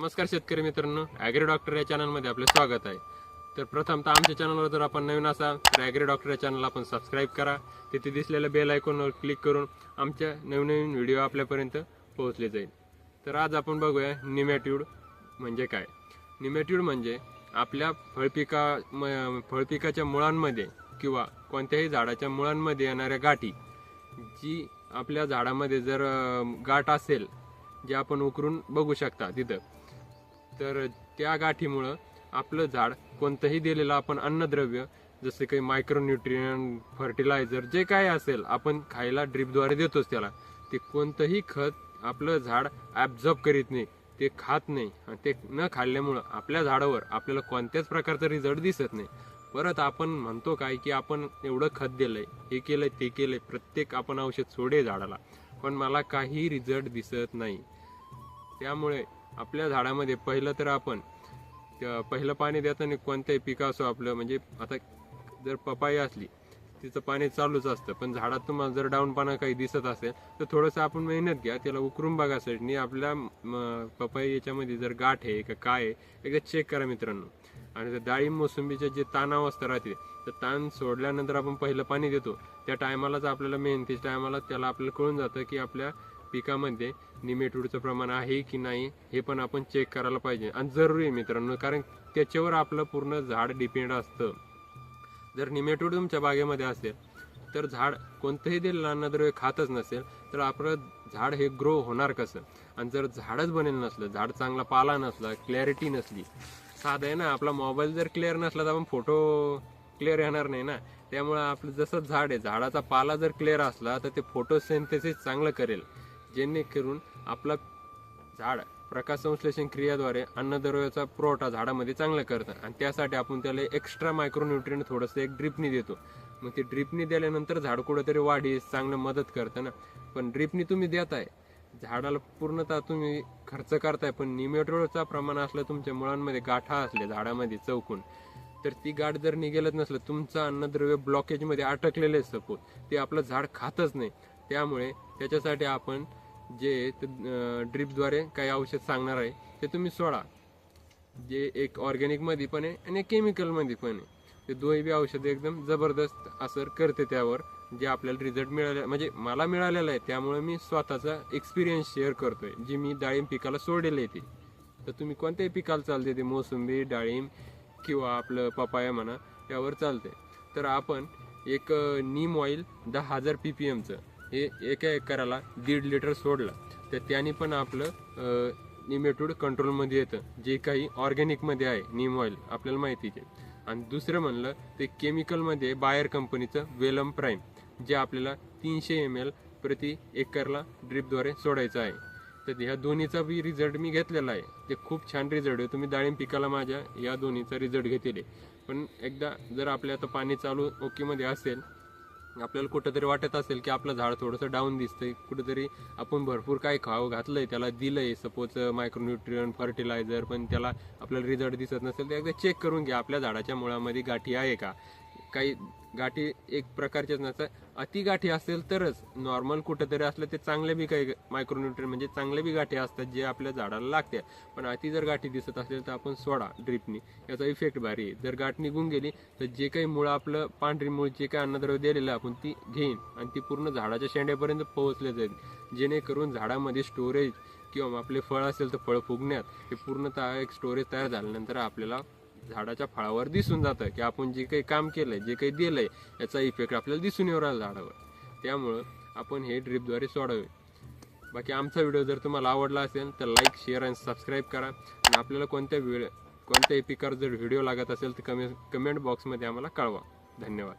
नमस्कार शेतकरी मित्रांनो. ॲग्री डॉक्टर या चॅनलमध्ये आपले स्वागत आहे. तर प्रथमतः आमच्या चॅनलवर जर आपण नवीन असाल तर ॲग्री डॉक्टर या चॅनल आपण सबस्क्राईब करा. तिथे दिसलेल्या बेल आयकॉनवर क्लिक करून आमच्या नवीन नवीन व्हिडिओ आपल्यापर्यंत पोहोचले जाईल. तर आज आपण बघूया निमॅट्यूड म्हणजे काय? निमॅट्यूड म्हणजे आपल्या फळपिका म- फळपिकाच्या मुळांमध्ये किंवा कोणत्याही झाडाच्या मुळांमध्ये येणाऱ्या गाठी जी आपल्या झाडामध्ये जर गाठ असेल जे आपण उकरून बघू शकता तिथं. तर त्या गाठीमुळं आपलं झाड कोणतंही दिलेलं आपण अन्नद्रव्य जसे काही मायक्रोन्युट्रियन फर्टिलायझर जे काय असेल आपण खायला ड्रीपद्वारे देतोच त्याला. ते कोणतंही खत आपलं झाड ॲब्झॉर्ब करीत नाही ते खात नाही आणि ते न खाल्ल्यामुळं आपल्या झाडावर आपल्याला कोणत्याच प्रकारचा रिझल्ट दिसत नाही. परत आपण म्हणतो काय की आपण एवढं खत दिलंय हे केलंय ते केलंय प्रत्येक आपण औषध सोडे झाडाला. पण मला काही रिझल्ट दिसत नाही. त्यामुळे आपल्या झाडामध्ये पहिलं तर आपण त्या पहिलं पाणी देताना कोणत्याही पिका असो आपलं म्हणजे आता जर पपाई असली तिचं पाणी चालूच असतं. पण झाडात तुम्हाला जर पाना काही दिसत असेल तर थोडंसं आपण मेहनत घ्या त्याला उकरून बघासाठी आपल्या पपाई पपई याच्यामध्ये जर गाठ आहे का काय आहे एकदा चेक करा मित्रांनो. आणि जर डाळिंब मोसंबीचे जे ताणावस्था राहते तर ताण सोडल्यानंतर आपण पहिलं पाणी देतो. त्या टायमालाच आपल्याला मेहनतीच्या टायमाला त्याला आपल्याला कळून जातं की आपल्या पिकामध्ये निमेटूडचं प्रमाण आहे की नाही हे पण आपण चेक करायला पाहिजे. आणि जरुरी आहे मित्रांनो कारण त्याच्यावर आपलं पूर्ण झाड डिपेंड असतं. जर निमेटूड तुमच्या बागेमध्ये असेल तर झाड कोणतंही ते अन्नद्रव्य खातच नसेल तर आपलं झाड हे ग्रो होणार कसं? आणि जर झाडच बनेल नसलं झाड चांगला पाला नसला क्लॅरिटी नसली साधं आहे ना आपला मोबाईल जर क्लिअर नसला तर आपण फोटो क्लिअर येणार नाही ना? त्यामुळे आपलं जसं झाड आहे झाडाचा पाला जर क्लिअर असला तर ते फोटोसिंथेसिस चांगलं करेल. जेणेकरून आपला झाड प्रकाश संश्लेषण क्रियाद्वारे अन्नद्रव्याचा पुरवठा झाडामध्ये चांगला करतं. आणि त्यासाठी आपण त्याला एक्स्ट्रा मायक्रोन्युट्रियन थोडंसं एक ड्रिपनी देतो. मग ते ड्रिपनी दिल्यानंतर झाड कुठेतरी वाढीस चांगलं मदत करतं ना. पण ड्रिपनी तुम्ही देताय. झाडाला पूर्णतः तुम्ही खर्च करताय पण निमेटोडचा प्रमाण असलं तुमच्या मुळांमध्ये गाठा असले झाडामध्ये चौकून तर ती गाठ जर निघेलच नसलं तुमचं अन्नद्रव्य ब्लॉकेजमध्ये अटकलेलं आहे सपोज ते आपलं झाड खातच नाही. त्यामुळे त्याच्यासाठी आपण जे ड्रिपद्वारे काही औषध सांगणार आहे ते तुम्ही सोडा. जे एक ऑर्गॅनिकमध्ये पण आहे आणि केमिकलमध्ये पण आहे. ते दोन्ही बी औषध एकदम जबरदस्त असर करते त्यावर जे आपल्याला रिझल्ट मिळाले म्हणजे मला मिळालेलं आहे त्यामुळे मी स्वतःचा एक्सपिरियन्स शेअर करतोय. जी मी डाळिंब पिकाला सोडलेलं आहे ती. तर तुम्ही कोणत्याही पिकाला चालते ते मोसंबी डाळिंब किंवा आपलं पपाया म्हणा यावर चालते. तर आपण एक नीम ऑइल दहा हजार पी पी एमचं हे एका एकराला दीड लिटर सोडलं. तर त्याने पण आपलं निमेटूड कंट्रोलमध्ये येतं. जे काही ऑर्गॅनिकमध्ये आहे नीम ऑइल आपल्याला माहितीचे आहे. आणि दुसरं म्हणलं ते केमिकलमध्ये बायर कंपनीचं वेलम प्राईम जे आपल्याला तीनशे एम एल प्रति एकरला ड्रिपद्वारे सोडायचं आहे. तर ह्या दोन्हीचा बी रिझल्ट मी घेतलेला आहे. ते खूप छान रिझल्ट आहे. तुम्ही डाळिंब पिकाला माझ्या या दोन्हीचा रिझल्ट घेतलेले. पण एकदा जर आपल्या आता पाणी चालू ओकेमध्ये असेल आपल्याला कुठंतरी वाटत असेल की आपलं झाड थोडंसं डाऊन दिसतंय. कुठंतरी आपण भरपूर काय खावं घातलंय. त्याला दिलंय सपोज मायक्रोन्युट्रियन फर्टिलायझर पण त्याला आपल्याला रिझल्ट दिसत नसेल तर एकदा चेक करून घ्या. आपल्या झाडाच्या मुळामध्ये गाठी आहे का? काही गाठी एक प्रकारच्याच नसतात. अति गाठी असेल तरच नॉर्मल कुठंतरी असलं ते चांगले बी काही मायक्रोन्युट्रियन म्हणजे चांगले बी गाठी असतात जे आपल्या झाडाला लागते. पण अति जर गाठी दिसत असेल तर आपण सोडा ड्रिपनी याचा इफेक्ट भारी आहे. जर गाठ निघून गेली तर जे काही मुळं आपलं पांढरी मुळ जे काही अन्नद्रव्य दिलेलं आपण ती घेईन आणि ती पूर्ण झाडाच्या शेंड्यापर्यंत पोहोचले जाईल. जेणेकरून झाडामध्ये स्टोरेज किंवा आपले फळ असेल तर फळ फुगण्यात हे पूर्णतः एक स्टोरेज तयार झाल्यानंतर आपल्याला झाडाच्या फळावर दिसून जातं की आपण जे काही काम केलंय जे काही दिलंय याचा इफेक्ट आपल्याला दिसून येऊ राहिला झाडावर. त्यामुळं आपण हे ड्रिपद्वारे सोडावे. बाकी आमचा व्हिडिओ जर तुम्हाला आवडला असेल तर लाईक शेअर आणि सबस्क्राईब करा. आणि आपल्याला कोणत्या वेळ कोणत्याही पिकावर जर व्हिडिओ लागत असेल तर कमे कमेंट बॉक्समध्ये आम्हाला कळवा. धन्यवाद.